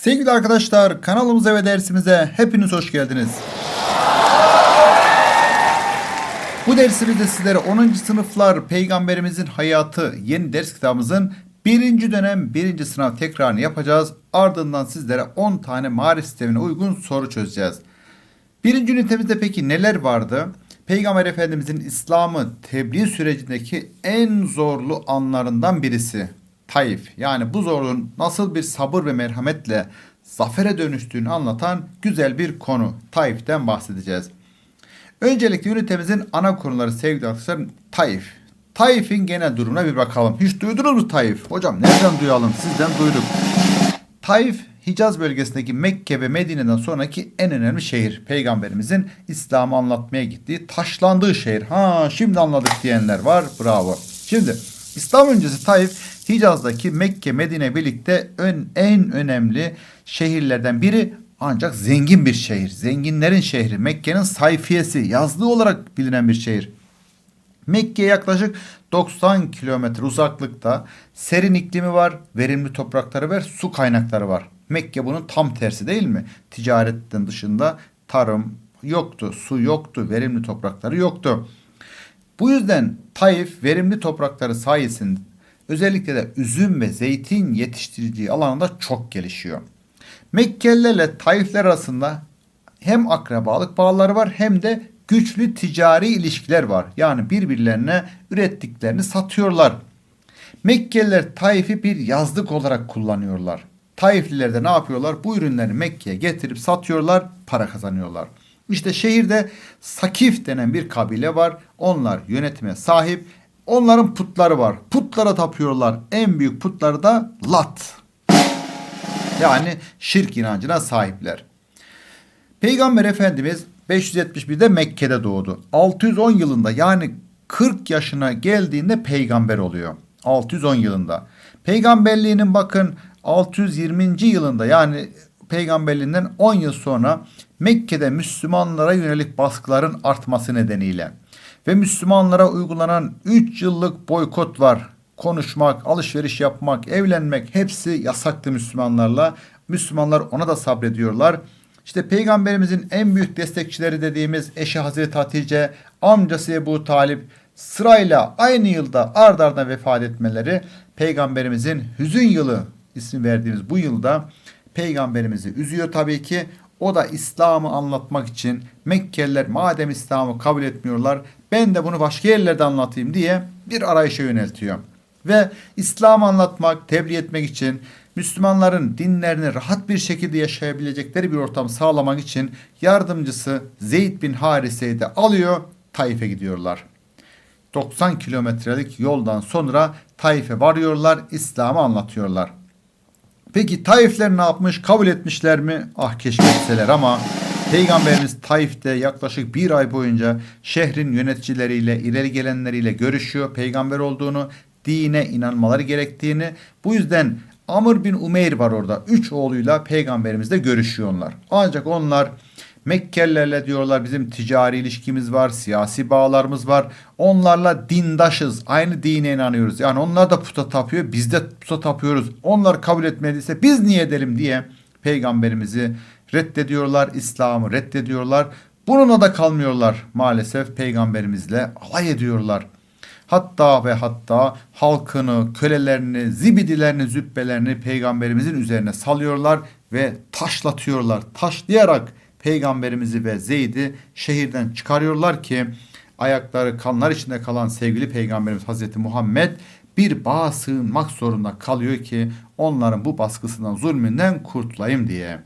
Sevgili arkadaşlar kanalımıza ve dersimize hepiniz hoş geldiniz. Bu dersimizde sizlere 10. sınıflar peygamberimizin hayatı yeni ders kitabımızın birinci dönem birinci sınav tekrarını yapacağız. Ardından sizlere 10 tane marif sistemine uygun soru çözeceğiz. Birinci ünitemizde peki neler vardı? Peygamber Efendimizin İslam'ı tebliğ sürecindeki en zorlu anlarından birisi. Taif. Yani bu zorluğun nasıl bir sabır ve merhametle zafere dönüştüğünü anlatan güzel bir konu. Taif'ten bahsedeceğiz. Öncelikle ünitemizin ana konuları sevgili arkadaşlar Taif. Taif'in genel durumuna bir bakalım. Hiç duydunuz mu Taif? Hocam nereden duyalım? Sizden duyduk. Taif Hicaz bölgesindeki Mekke ve Medine'den sonraki en önemli şehir. Peygamberimizin İslam'ı anlatmaya gittiği, taşlandığı şehir. Ha şimdi anladık diyenler var. Bravo. Şimdi İslam öncesi Taif Hicaz'daki Mekke, Medine birlikte ön, en önemli şehirlerden biri ancak zengin bir şehir. Zenginlerin şehri. Mekke'nin sayfiyesi, yazlığı olarak bilinen bir şehir. Mekke'ye yaklaşık 90 kilometre uzaklıkta serin iklimi var, verimli toprakları ve su kaynakları var. Mekke bunun tam tersi değil mi? Ticaretten dışında tarım yoktu, su yoktu, verimli toprakları yoktu. Bu yüzden Taif verimli toprakları sayesinde özellikle de üzüm ve zeytin yetiştiriciği alanında çok gelişiyor. Mekkelilerle Taifler arasında hem akrabalık bağları var hem de güçlü ticari ilişkiler var. Yani birbirlerine ürettiklerini satıyorlar. Mekkeliler Taif'i bir yazlık olarak kullanıyorlar. Taifliler de ne yapıyorlar? Bu ürünleri Mekke'ye getirip satıyorlar, para kazanıyorlar. İşte şehirde Sakif denen bir kabile var. Onlar yönetime sahip. Onların putları var. Putlara tapıyorlar. En büyük putları da Lat. Yani şirk inancına sahipler. Peygamber Efendimiz 571'de Mekke'de doğdu. 610 yılında yani 40 yaşına geldiğinde peygamber oluyor. 610 yılında. Peygamberliğinin bakın 620. yılında yani peygamberliğinden 10 yıl sonra Mekke'de Müslümanlara yönelik baskıların artması nedeniyle ve Müslümanlara uygulanan 3 yıllık boykot var. Konuşmak, alışveriş yapmak, evlenmek hepsi yasaktı Müslümanlarla. Müslümanlar ona da sabrediyorlar. İşte peygamberimizin en büyük destekçileri dediğimiz eşi Hazreti Hatice, amcası Ebu Talip sırayla aynı yılda ard arda vefat etmeleri peygamberimizin hüzün yılı ismi verdiğimiz bu yılda peygamberimizi üzüyor tabii ki. O da İslam'ı anlatmak için Mekkeliler madem İslam'ı kabul etmiyorlar ben de bunu başka yerlerde anlatayım diye bir arayışa yöneltiyor. Ve İslam'ı anlatmak, tebliğ etmek için Müslümanların dinlerini rahat bir şekilde yaşayabilecekleri bir ortam sağlamak için yardımcısı Zeyd bin Harise'yi de alıyor Taif'e gidiyorlar. 90 kilometrelik yoldan sonra Taif'e varıyorlar, İslam'ı anlatıyorlar. Peki Taifler ne yapmış? Kabul etmişler mi? Ah keşke etseler ama Peygamberimiz Taif'te yaklaşık bir ay boyunca şehrin yöneticileriyle, ileri gelenleriyle görüşüyor. Peygamber olduğunu, dine inanmaları gerektiğini. Bu yüzden Amr bin Umeyr var orada. Üç oğluyla peygamberimizle görüşüyorlar. Ancak onlar Mekkelilerle diyorlar bizim ticari ilişkimiz var, siyasi bağlarımız var. Onlarla dindaşız, aynı dine inanıyoruz. Yani onlar da puta tapıyor, biz de puta tapıyoruz. Onlar kabul etmediyse biz niye edelim diye peygamberimizi reddediyorlar, İslam'ı reddediyorlar. Bununla da kalmıyorlar maalesef peygamberimizle alay ediyorlar. Hatta ve hatta halkını, kölelerini, zibidilerini, zübbelerini peygamberimizin üzerine salıyorlar ve taşlatıyorlar. Taşlayarak peygamberimizi ve Zeyd'i şehirden çıkarıyorlar ki ayakları kanlar içinde kalan sevgili peygamberimiz Hazreti Muhammed bir bağa sığınmak zorunda kalıyor ki onların bu baskısından zulmünden kurtulayım diye.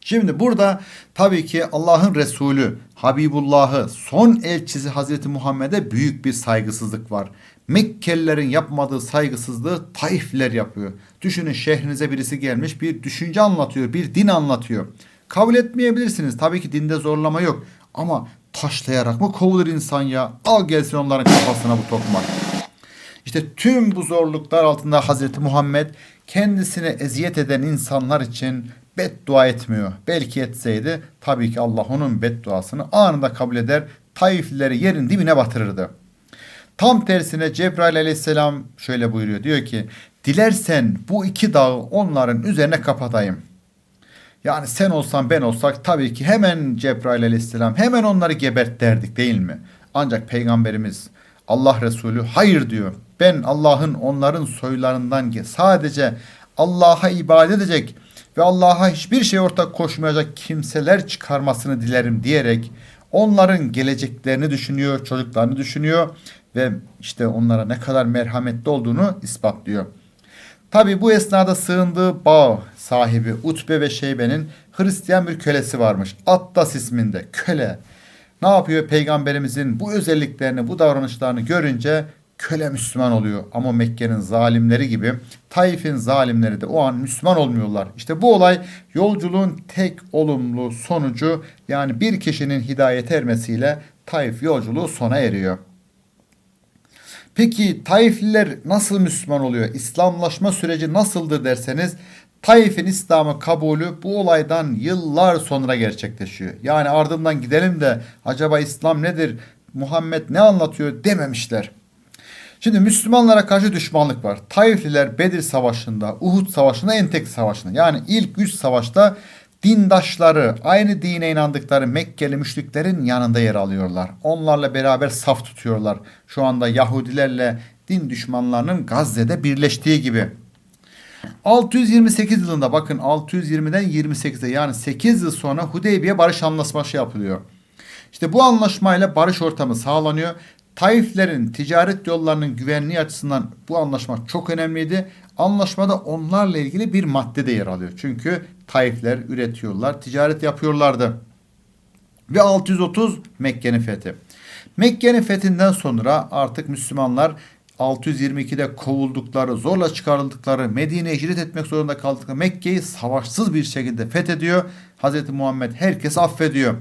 Şimdi burada tabii ki Allah'ın Resulü Habibullah'ı son elçisi Hazreti Muhammed'e büyük bir saygısızlık var. Mekkelilerin yapmadığı saygısızlığı Taifliler yapıyor. Düşünün şehrinize birisi gelmiş bir düşünce anlatıyor, bir din anlatıyor. Kabul etmeyebilirsiniz. Tabii ki dinde zorlama yok. Ama taşlayarak mı kovulur insan ya? Al gelsin onların kafasına bu tokmak. İşte tüm bu zorluklar altında Hazreti Muhammed kendisine eziyet eden insanlar için beddua etmiyor. Belki etseydi tabii ki Allah onun bedduasını anında kabul eder. Taiflileri yerin dibine batırırdı. Tam tersine Cebrail aleyhisselam şöyle buyuruyor. Diyor ki Dilersen bu iki dağı onların üzerine kapatayım. Yani sen olsan ben olsak tabii ki hemen Cebrail aleyhisselam hemen onları gebert derdik değil mi? Ancak peygamberimiz Allah Resulü hayır diyor. Ben Allah'ın onların soylarından sadece Allah'a ibadet edecek ve Allah'a hiçbir şey ortak koşmayacak kimseler çıkarmasını dilerim diyerek onların geleceklerini düşünüyor, çocuklarını düşünüyor ve işte onlara ne kadar merhametli olduğunu ispatlıyor. Tabi bu esnada sığındığı bağ sahibi Utbe ve Şeybe'nin Hristiyan bir kölesi varmış. Attas isminde köle. Ne yapıyor peygamberimizin bu özelliklerini, bu davranışlarını görünce köle Müslüman oluyor. Ama Mekke'nin zalimleri gibi Taif'in zalimleri de o an Müslüman olmuyorlar. İşte bu olay yolculuğun tek olumlu sonucu yani bir kişinin hidayet ermesiyle Taif yolculuğu sona eriyor. Peki Taifliler nasıl Müslüman oluyor? İslamlaşma süreci nasıldır derseniz Taif'in İslam'ı kabulü bu olaydan yıllar sonra gerçekleşiyor. Yani ardından gidelim de acaba İslam nedir? Muhammed ne anlatıyor dememişler. Şimdi Müslümanlara karşı düşmanlık var. Taifliler Bedir Savaşı'nda, Uhud Savaşı'nda, Entek Savaşı'nda yani ilk üç savaşta dindaşları, aynı dine inandıkları Mekkeli müşriklerin yanında yer alıyorlar. Onlarla beraber saf tutuyorlar. Şu anda Yahudilerle din düşmanlarının Gazze'de birleştiği gibi. 628 yılında bakın 620'den 28'e yani 8 yıl sonra Hudeybiye Barış Anlaşması yapılıyor. İşte bu anlaşmayla barış ortamı sağlanıyor. Taiflerin ticaret yollarının güvenliği açısından bu anlaşma çok önemliydi. Anlaşmada onlarla ilgili bir madde de yer alıyor. Çünkü Taifler üretiyorlar, ticaret yapıyorlardı. Ve 630 Mekke'nin fethi. Mekke'nin fethinden sonra artık Müslümanlar 622'de kovuldukları, zorla çıkarıldıkları, Medine'ye hicret etmek zorunda kaldıkları Mekke'yi savaşsız bir şekilde fethediyor. Hz. Muhammed herkes affediyor.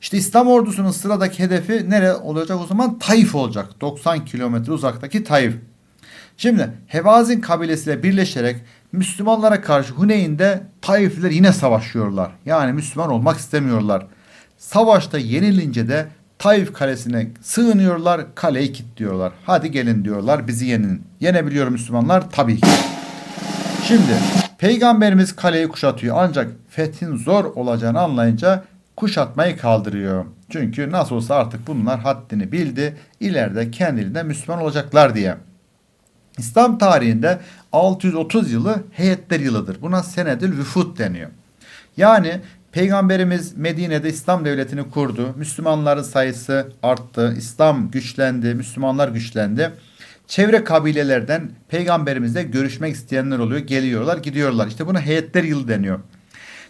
İşte İslam ordusunun sıradaki hedefi nere olacak o zaman? Taif olacak. 90 kilometre uzaktaki Taif. Şimdi Hevazin kabilesiyle birleşerek Müslümanlara karşı Huneyn'de Taifliler yine savaşıyorlar. Yani Müslüman olmak istemiyorlar. Savaşta yenilince de Taif kalesine sığınıyorlar, kaleyi kilitliyorlar. Hadi gelin diyorlar, bizi yenin. Yenebiliyor Müslümanlar tabii ki. Şimdi Peygamberimiz kaleyi kuşatıyor ancak fethin zor olacağını anlayınca kuşatmayı kaldırıyor. Çünkü nasıl olsa artık bunlar haddini bildi. İleride kendiliğinden Müslüman olacaklar diye. İslam tarihinde 630 yılı heyetler yılıdır. Buna senedül vüfut deniyor. Yani Peygamberimiz Medine'de İslam devletini kurdu. Müslümanların sayısı arttı. İslam güçlendi. Müslümanlar güçlendi. Çevre kabilelerden peygamberimizle görüşmek isteyenler oluyor. Geliyorlar, gidiyorlar. İşte buna heyetler yılı deniyor.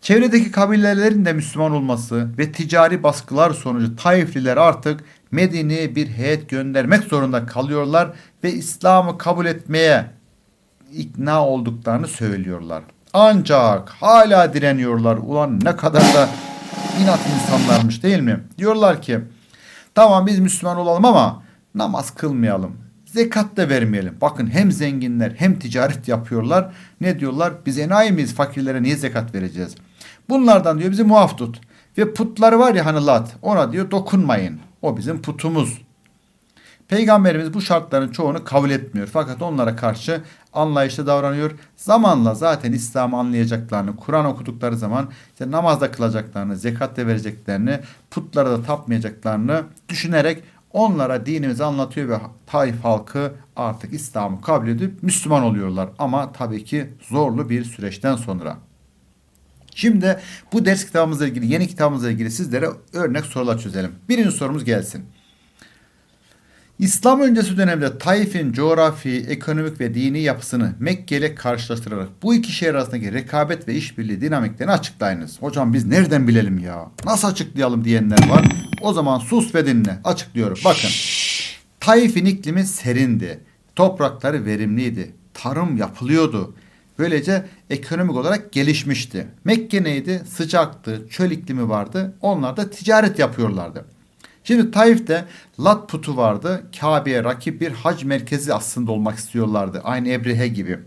Çevredeki kabilelerin de Müslüman olması ve ticari baskılar sonucu Taifliler artık Medine'ye bir heyet göndermek zorunda kalıyorlar ve İslam'ı kabul etmeye ikna olduklarını söylüyorlar. Ancak hala direniyorlar. Ulan ne kadar da inat insanlarmış değil mi? Diyorlar ki tamam biz Müslüman olalım ama namaz kılmayalım. Zekat da vermeyelim. Bakın hem zenginler hem ticaret yapıyorlar. Ne diyorlar? Biz enayi miyiz? Fakirlere niye zekat vereceğiz? Bunlardan diyor bizi muaf tut. Ve putları var ya hani lat. Ona diyor dokunmayın. O bizim putumuz. Peygamberimiz bu şartların çoğunu kabul etmiyor. Fakat onlara karşı anlayışlı davranıyor. Zamanla zaten İslam'ı anlayacaklarını, Kur'an okudukları zaman işte namazda kılacaklarını, zekat de vereceklerini, putlara da tapmayacaklarını düşünerek onlara dinimizi anlatıyor ve Taif halkı artık İslam'ı kabul edip Müslüman oluyorlar. Ama tabii ki zorlu bir süreçten sonra. Şimdi bu ders kitabımızla ilgili, yeni kitabımızla ilgili sizlere örnek sorular çözelim. Birinci sorumuz gelsin. İslam öncesi dönemde Taif'in coğrafi, ekonomik ve dini yapısını Mekke ile karşılaştırarak bu iki şehir arasındaki rekabet ve işbirliği dinamiklerini açıklayınız. Hocam biz nereden bilelim ya? Nasıl açıklayalım diyenler var. O zaman sus ve dinle. Açıklıyorum. Bakın. Taif'in iklimi serindi. Toprakları verimliydi. Tarım yapılıyordu. Böylece ekonomik olarak gelişmişti. Mekke neydi? Sıcaktı, çöl iklimi vardı. Onlar da ticaret yapıyorlardı. Şimdi Taif'te Lat putu vardı. Kabe'ye rakip bir hac merkezi aslında olmak istiyorlardı. Aynı Ebrehe gibi.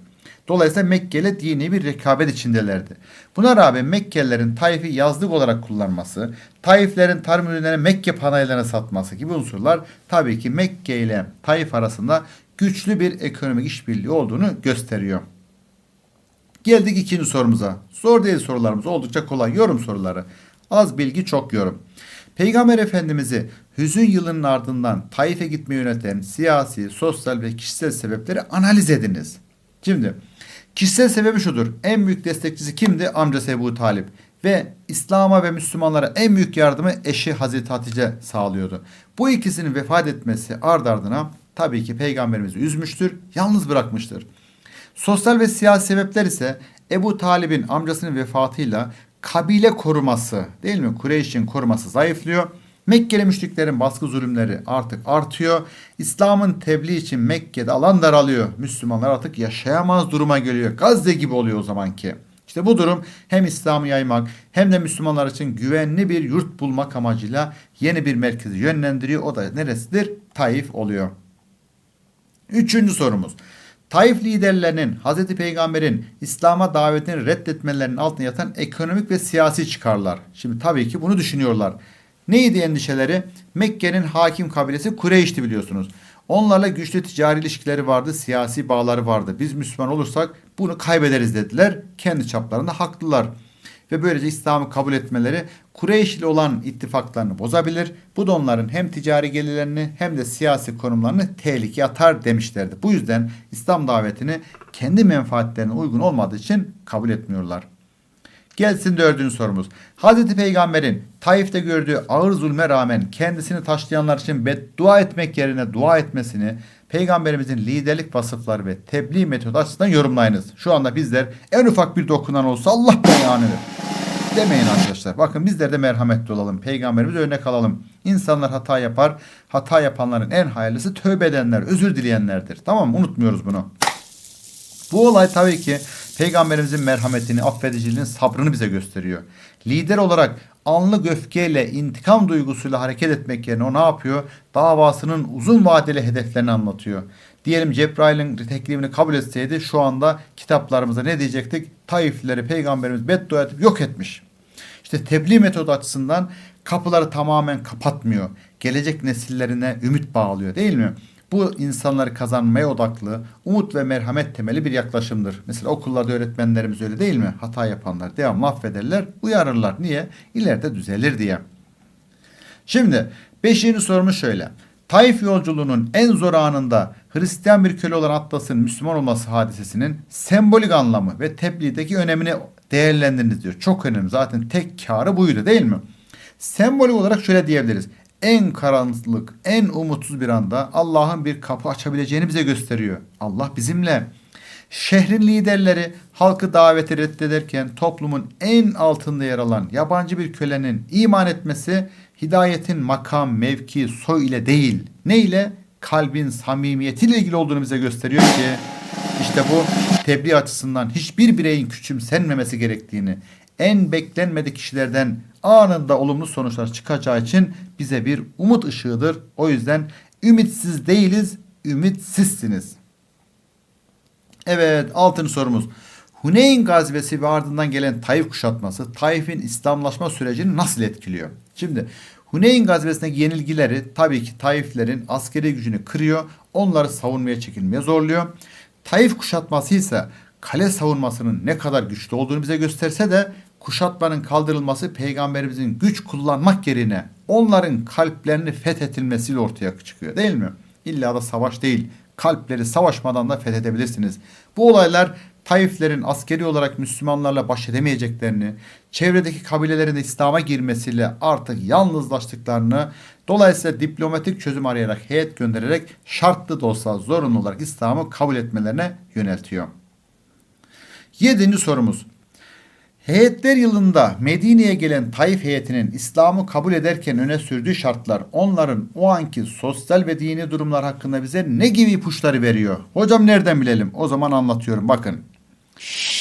Dolayısıyla Mekke ile dini bir rekabet içindelerdi. Buna rağmen Mekkelilerin Taif'i yazlık olarak kullanması, Taiflerin tarım ürünlerini Mekke panayırlarına satması gibi unsurlar tabii ki Mekke ile Taif arasında güçlü bir ekonomik işbirliği olduğunu gösteriyor. Geldik ikinci sorumuza. Zor değil sorularımız oldukça kolay yorum soruları. Az bilgi çok yorum. Peygamber Efendimiz'i hüzün yılının ardından Taif'e gitmeyi yöneten siyasi, sosyal ve kişisel sebepleri analiz ediniz. Şimdi kişisel sebebi şudur. En büyük destekçisi kimdi? Amcası Ebu Talip. Ve İslam'a ve Müslümanlara en büyük yardımı eşi Hazreti Hatice sağlıyordu. Bu ikisinin vefat etmesi ard ardına tabii ki peygamberimizi üzmüştür, yalnız bırakmıştır. Sosyal ve siyasi sebepler ise Ebu Talib'in amcasının vefatıyla kabile koruması değil mi? Kureyş'in koruması zayıflıyor. Mekkeli müşriklerin baskı zulümleri artık artıyor. İslam'ın tebliğ için Mekke'de alan daralıyor. Müslümanlar artık yaşayamaz duruma geliyor. Gazze gibi oluyor o zamanki. İşte bu durum hem İslam'ı yaymak hem de Müslümanlar için güvenli bir yurt bulmak amacıyla yeni bir merkezi yönlendiriyor. O da neresidir? Taif oluyor. Üçüncü sorumuz. Taif liderlerinin Hz. Peygamber'in İslam'a davetini reddetmelerinin altında yatan ekonomik ve siyasi çıkarlar. Şimdi tabii ki bunu düşünüyorlar. Neydi endişeleri? Mekke'nin hakim kabilesi Kureyş'ti biliyorsunuz. Onlarla güçlü ticari ilişkileri vardı, siyasi bağları vardı. Biz Müslüman olursak bunu kaybederiz dediler. Kendi çaplarında haklılar. Ve böylece İslam'ı kabul etmeleri Kureyş ile olan ittifaklarını bozabilir. Bu da onların hem ticari gelirlerini hem de siyasi konumlarını tehlikeye atar demişlerdi. Bu yüzden İslam davetini kendi menfaatlerine uygun olmadığı için kabul etmiyorlar. Gelsin dördüncü sorumuz. Hazreti Peygamber'in Taif'te gördüğü ağır zulme rağmen kendisini taşlayanlar için beddua etmek yerine dua etmesini Peygamberimizin liderlik vasıfları ve tebliğ metodu açısından yorumlayınız. Şu anda bizler en ufak bir dokunan olsa Allah belanı ver. Demeyin arkadaşlar. Bakın bizler de merhametli olalım. Peygamberimiz örnek alalım. İnsanlar hata yapar. Hata yapanların en hayırlısı tövbe edenler, özür dileyenlerdir. Tamam mı? Unutmuyoruz bunu. Bu olay tabii ki Peygamberimizin merhametini, affediciliğini, sabrını bize gösteriyor. Lider olarak anlık öfkeyle, intikam duygusuyla hareket etmek yerine o ne yapıyor? Davasının uzun vadeli hedeflerini anlatıyor. Diyelim Cebrail'in teklifini kabul etseydi şu anda kitaplarımıza ne diyecektik? Taiflileri peygamberimiz beddua edip yok etmiş. İşte tebliğ metodu açısından kapıları tamamen kapatmıyor. Gelecek nesillerine ümit bağlıyor değil mi? Bu insanları kazanmaya odaklı, umut ve merhamet temeli bir yaklaşımdır. Mesela okullarda öğretmenlerimiz öyle değil mi? Hata yapanlar devamlı affederler, uyarırlar. Niye? İleride düzelir diye. Şimdi beşinci sorumuz şöyle. Taif yolculuğunun en zor anında Hristiyan bir köle olan Atlas'ın Müslüman olması hadisesinin sembolik anlamı ve tebliğdeki önemini değerlendiriniz diyor. Çok önemli. Zaten tek karı buydu değil mi? Sembolik olarak şöyle diyebiliriz. En karanlık, en umutsuz bir anda Allah'ın bir kapı açabileceğini bize gösteriyor. Allah bizimle. Şehrin liderleri halkı daveti reddederken toplumun en altında yer alan yabancı bir kölenin iman etmesi hidayetin makam, mevki, soy ile değil. Ne ile? Kalbin samimiyetiyle ilgili olduğunu bize gösteriyor ki işte bu tebliğ açısından hiçbir bireyin küçümsenmemesi gerektiğini, en beklenmedik kişilerden anında olumlu sonuçlar çıkacağı için bize bir umut ışığıdır. O yüzden ümitsiz değiliz, ümitsizsiniz. Evet, altıncı sorumuz. Huneyn gazvesi ve ardından gelen Taif kuşatması Taif'in İslamlaşma sürecini nasıl etkiliyor? Şimdi Huneyn gazvesindeki yenilgileri tabii ki Taiflerin askeri gücünü kırıyor. Onları savunmaya çekilmeye zorluyor. Taif kuşatması ise kale savunmasının ne kadar güçlü olduğunu bize gösterse de kuşatmanın kaldırılması peygamberimizin güç kullanmak yerine onların kalplerini fethedilmesiyle ortaya çıkıyor değil mi? İlla da savaş değil. Kalpleri savaşmadan da fethedebilirsiniz. Bu olaylar Taiflerin askeri olarak Müslümanlarla baş edemeyeceklerini, çevredeki kabilelerin İslam'a girmesiyle artık yalnızlaştıklarını, dolayısıyla diplomatik çözüm arayarak heyet göndererek şartlı da olsa zorunlu olarak İslam'ı kabul etmelerine yöneltiyor. Yedinci sorumuz. Heyetler yılında Medine'ye gelen Taif heyetinin İslam'ı kabul ederken öne sürdüğü şartlar onların o anki sosyal ve dini durumlar hakkında bize ne gibi ipuçları veriyor? Hocam nereden bilelim? O zaman anlatıyorum bakın.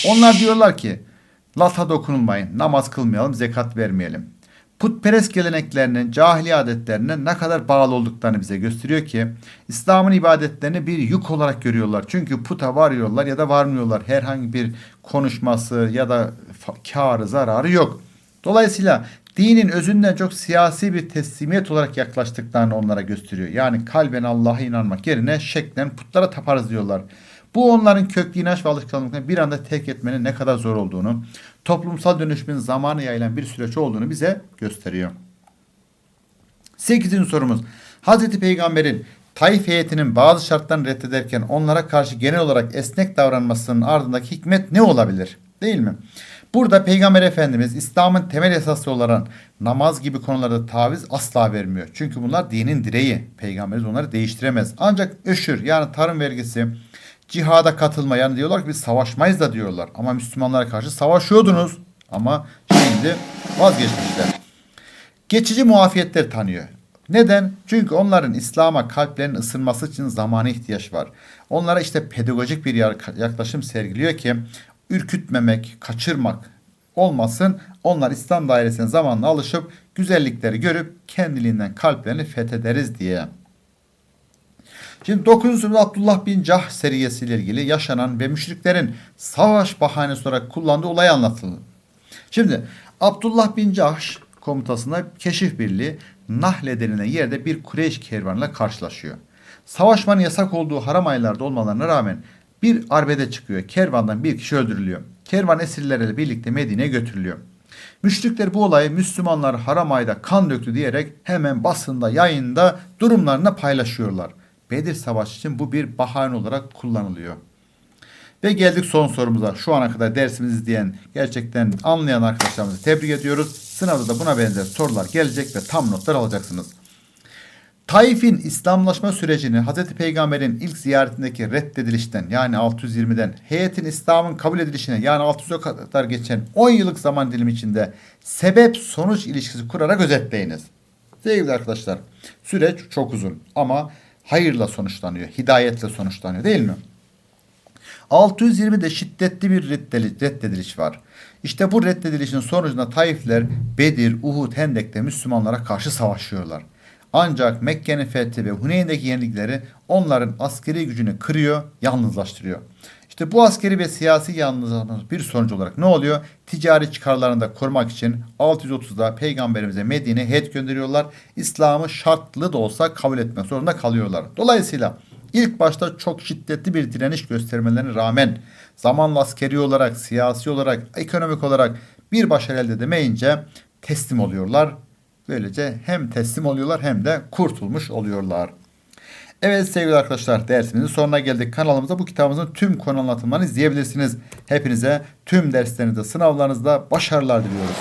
Onlar diyorlar ki lata dokunulmayın, namaz kılmayalım, zekat vermeyelim. putperest geleneklerinin, cahiliye adetlerine ne kadar bağlı olduklarını bize gösteriyor ki İslam'ın ibadetlerini bir yük olarak görüyorlar. Çünkü puta varıyorlar ya da varmıyorlar. Herhangi bir konuşması ya da karı, zararı yok. Dolayısıyla dinin özünden çok siyasi bir teslimiyet olarak yaklaştıklarını onlara gösteriyor. Yani kalben Allah'a inanmak yerine şeklen putlara taparız diyorlar. Bu onların köklü inanç ve alışkanlıklarını bir anda terk etmenin ne kadar zor olduğunu, toplumsal dönüşümün zamanı yayılan bir süreç olduğunu bize gösteriyor. 8. sorumuz. Hazreti Peygamber'in Taif heyetinin bazı şartlarını reddederken onlara karşı genel olarak esnek davranmasının ardındaki hikmet ne olabilir? Değil mi? Burada Peygamber Efendimiz İslam'ın temel esası olan namaz gibi konularda taviz asla vermiyor. Çünkü bunlar dinin direği. Peygamberimiz onları değiştiremez. Ancak öşür yani tarım vergisi, cihada katılma yani diyorlar ki biz savaşmayız da diyorlar. Ama Müslümanlara karşı savaşıyordunuz. Ama şimdi vazgeçmişler geçici muafiyetler tanıyor. Neden? Çünkü onların İslam'a kalplerinin ısınması için zamana ihtiyaç var. Onlara işte pedagojik bir yak- yaklaşım sergiliyor ki ürkütmemek, kaçırmak olmasın. Onlar İslam dairesine zamanla alışıp güzellikleri görüp kendiliğinden kalplerini fethederiz diye. Şimdi 9. sırada Abdullah bin Cah seriyesiyle ilgili yaşanan ve müşriklerin savaş bahanesi olarak kullandığı olay anlatılır. Şimdi Abdullah bin Cahş komutasında keşif birliği Nahle denilen yerde bir Kureyş kervanıyla karşılaşıyor. Savaşmanın yasak olduğu haram aylarda olmalarına rağmen bir arbede çıkıyor. Kervandan bir kişi öldürülüyor. Kervan esirleriyle birlikte Medine'ye götürülüyor. Müşrikler bu olayı Müslümanlar haram ayda kan döktü diyerek hemen basında, yayında durumlarını paylaşıyorlar. Bedir Savaşı için bu bir bahane olarak kullanılıyor. Ve geldik son sorumuza. Şu ana kadar dersimizi izleyen, gerçekten anlayan arkadaşlarımızı tebrik ediyoruz. Sınavda da buna benzer sorular gelecek ve tam notlar alacaksınız. Taif'in İslamlaşma sürecini Hz. Peygamber'in ilk ziyaretindeki reddedilişten yani 620'den heyetin İslam'ın kabul edilişine yani 600'e kadar geçen 10 yıllık zaman dilimi içinde sebep sonuç ilişkisi kurarak özetleyiniz. Sevgili arkadaşlar süreç çok uzun ama hayırla sonuçlanıyor, hidayetle sonuçlanıyor değil mi? 620'de şiddetli bir reddediliş var. İşte bu reddedilişin sonucunda Taifler Bedir, Uhud, Hendek'te Müslümanlara karşı savaşıyorlar. Ancak Mekke'nin fethi ve Huneyn'deki yenilikleri onların askeri gücünü kırıyor, yalnızlaştırıyor. İşte bu askeri ve siyasi yalnızlaşmanın bir sonucu olarak ne oluyor? Ticari çıkarlarını da korumak için 630'da peygamberimize Medine'ye heyet gönderiyorlar. İslam'ı şartlı da olsa kabul etmek zorunda kalıyorlar. Dolayısıyla ilk başta çok şiddetli bir direniş göstermelerine rağmen zamanla askeri olarak, siyasi olarak, ekonomik olarak bir başarı elde edemeyince teslim oluyorlar. Böylece hem teslim oluyorlar hem de kurtulmuş oluyorlar. Evet sevgili arkadaşlar dersimizin sonuna geldik. Kanalımızda bu kitabımızın tüm konu anlatımlarını izleyebilirsiniz. Hepinize tüm derslerinizde, sınavlarınızda başarılar diliyoruz.